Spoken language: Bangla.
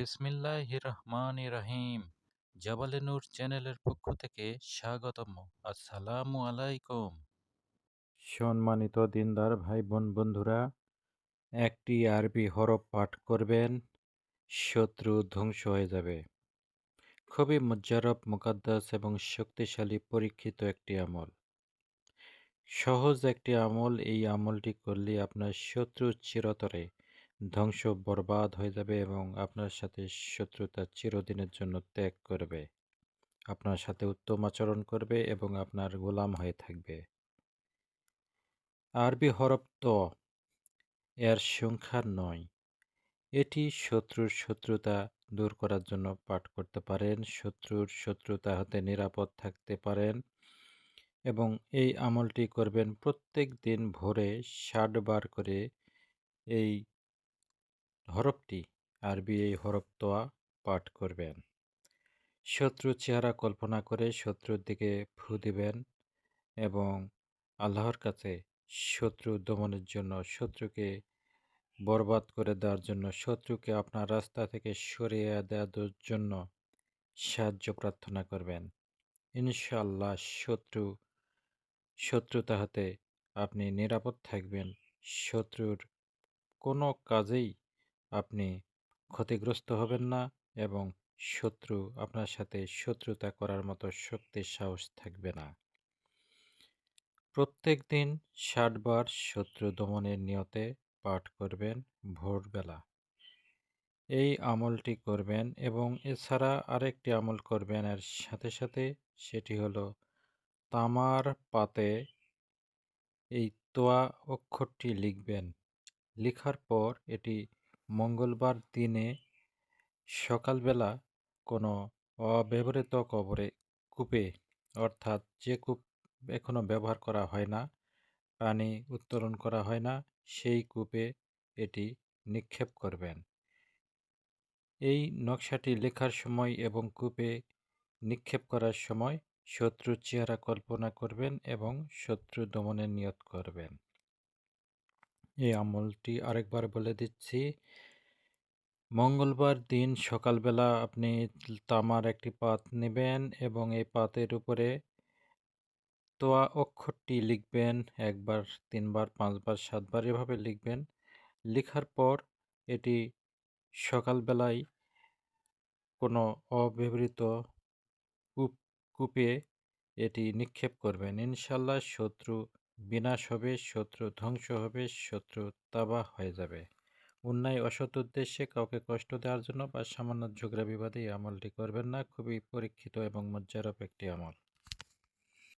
বিসমিল্লাহ রহমান রহিম জাবালে নূর চ্যানেলের পক্ষ থেকে স্বাগতম। আসসালামু আলাইকুম। সম্মানিত দিনদার ভাই বোন বন্ধুরা, একটি আরবি হরফ পাঠ করবেন, শত্রু ধ্বংস হয়ে যাবে। খুবই মুজারব মুকাদ্দাস এবং শক্তিশালী পরীক্ষিত একটি আমল। সহজ একটি আমল, এই আমলটি করলে আপনার শত্রু চিরতরে ধ্বংস বরবাদ হয়ে যাবে এবং আপনার সাথে শত্রুতা চিরদিনের জন্য ত্যাগ করবে। আপনার সাথে উত্তম আচরণ করবে এবং আপনার গোলাম হয়ে থাকবে। আরবি হরফ ত, এর সংখ্যা নয়। এটি শত্রুর শত্রুতা দূর করার জন্য পাঠ করতে পারেন। শত্রুর শত্রুতা হতে নিরাপদ থাকতে পারেন এবং এই আমলটি করবেন প্রত্যেক দিন ভোরে ষাট বার করে এই হরফটি আরবি এই হরফ তোয়া পাঠ করবেন। শত্রুর চেহারা কল্পনা করে শত্রুর দিকে ফু দিবেন এবং আল্লাহর কাছে শত্রু দমনের জন্য, শত্রুকে বরবাদ করে দেওয়ার জন্য, শত্রুকে আপনার রাস্তা থেকে সরিয়ে দেওয়ার জন্য সাহায্য প্রার্থনা করবেন। ইনশাল্লাহ শত্রু, শত্রুতা হাতে আপনি নিরাপদ থাকবেন। শত্রুর কোনো কাজেই আপনি ক্ষতিগ্রস্ত হবেন না এবং শত্রু, আপনার সাথে শত্রুতা করার মতো শক্তির সাহস থাকবে না। প্রত্যেক দিন ষাটবার শত্রু দমনের নিয়তে পাঠ করবেন ভোরবেলা। এই আমলটি করবেন এবং এছাড়া আরেকটি আমল করবেন এর সাথে সাথে সেটি হলো তামার পাতে এই তোয়া অক্ষরটি লিখবেন। লিখার পর এটি মঙ্গলবার দিনে সকালবেলা কোনো অব্যবহৃত কবরে কূপে, অর্থাৎ যে কূপ এখনও ব্যবহার করা হয় না, পানি উত্তোলন করা হয় না, সেই কূপে এটি নিক্ষেপ করবেন। এই নকশাটি লেখার সময় এবং কূপে নিক্ষেপ করার সময় শত্রুর চেহারা কল্পনা করবেন এবং শত্রু দমনের নিয়ত করবেন। এই আমলটি আরেকবার বলে দিচ্ছি। মঙ্গলবার দিন সকালবেলা আপনি তামার একটি পাত নেবেন এবং এই পাতের উপরে তোয়া অক্ষরটি লিখবেন একবার, তিনবার, পাঁচবার, সাতবার এভাবে লিখবেন। লেখার পর এটি সকালবেলায় কোনো অব্যবহৃত কূপ, কূপে এটি নিক্ষেপ করবেন। ইনশাল্লাহ শত্রু বিনাশ হবে, শত্রু ধ্বংস হবে, শত্রু তাবা হয়ে যাবে। অন্যায় অসৎ উদ্দেশ্যে কাউকে কষ্ট দেওয়ার জন্য বা সামান্য ঝগড়া বিবাদে এই আমলটি করবেন না। খুবই পরীক্ষিত এবং মজ্জারপ একটি আমল।